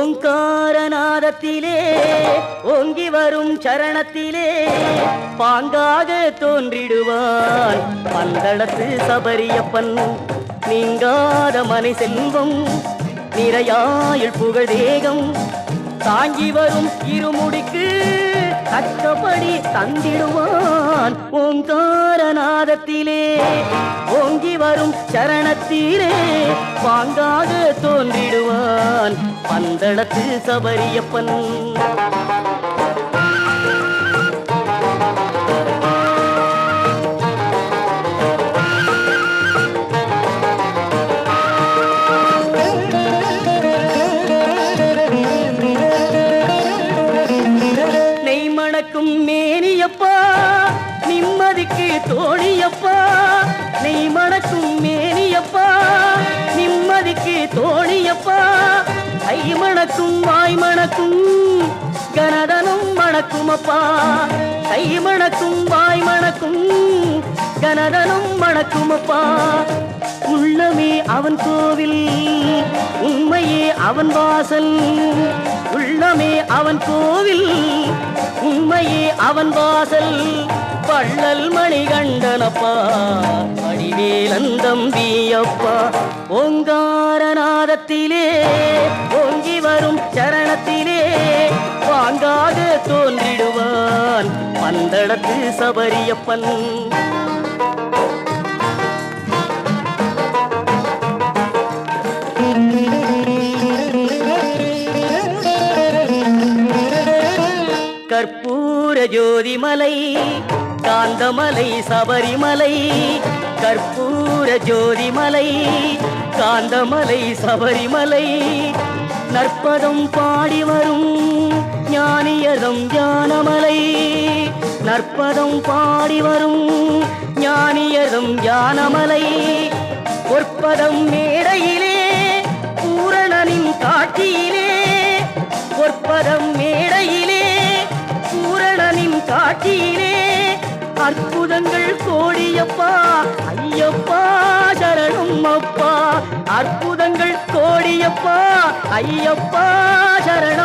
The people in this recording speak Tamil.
ஓங்காரநாதத்திலே ஓங்கி வரும் சரணத்திலே பாங்காக தோன்றிடுவான் பந்தளத்து சபரியப்பன். நீங்காத மனை செல்வம் நிறையாயுள் புகழ் தேகம். தாங்கி வரும் இருமுடிக்கு தக்கபடி தந்திடுவான் ஓங்காரநாதத்திலே. ஓங்கி வரும் சரணத்திலே பாங்காக தோன்றிடுவான் பந்தளத்து சபரியப்பன். நெய் மேனியப்பா நிம்மதிக்கு தோழியப்பா நெய் மணக்கும் மேனியப்பா நிம்மதிக்கு தோழியப்பா கை மணக்கும் வாய் மணக்கும் கனதனும் மணக்கும் அப்பா கை மணக்கும் வாய் மணக்கும் கனதனும் மணக்கும் அப்பா உள்ளமே அவன் கோவில். அவன் வாசல் உள்ளமே அவன் கோவில் உண்மையே அவன் வாசல் பள்ளல் மணிகண்டனப்பா வடிவேலந்தம்பியப்பா ஓங்காரநாதத்திலே ஓங்கி வரும் சரணத்திலே வாங்காக தோன்றிடுவான். பந்தளத்து சபரியப்பன் கற்பூர ஜோதிமலை காந்தமலை சபரிமலை. கற்பூர ஜோதிமலை காந்தமலை சபரிமலை. நற்பதம் பாடி வரும் ஞானியதம் ஞானமலை. நற்பதம் பாடி வரும் ஞானியதம் ஞானமலை. பொற்பதம் மேடையிலே அற்புதங்கள் கோடியப்பா ஐயப்பா சரணம் அப்பா. அற்புதங்கள் கோடியப்பா ஐயப்பா சரணம்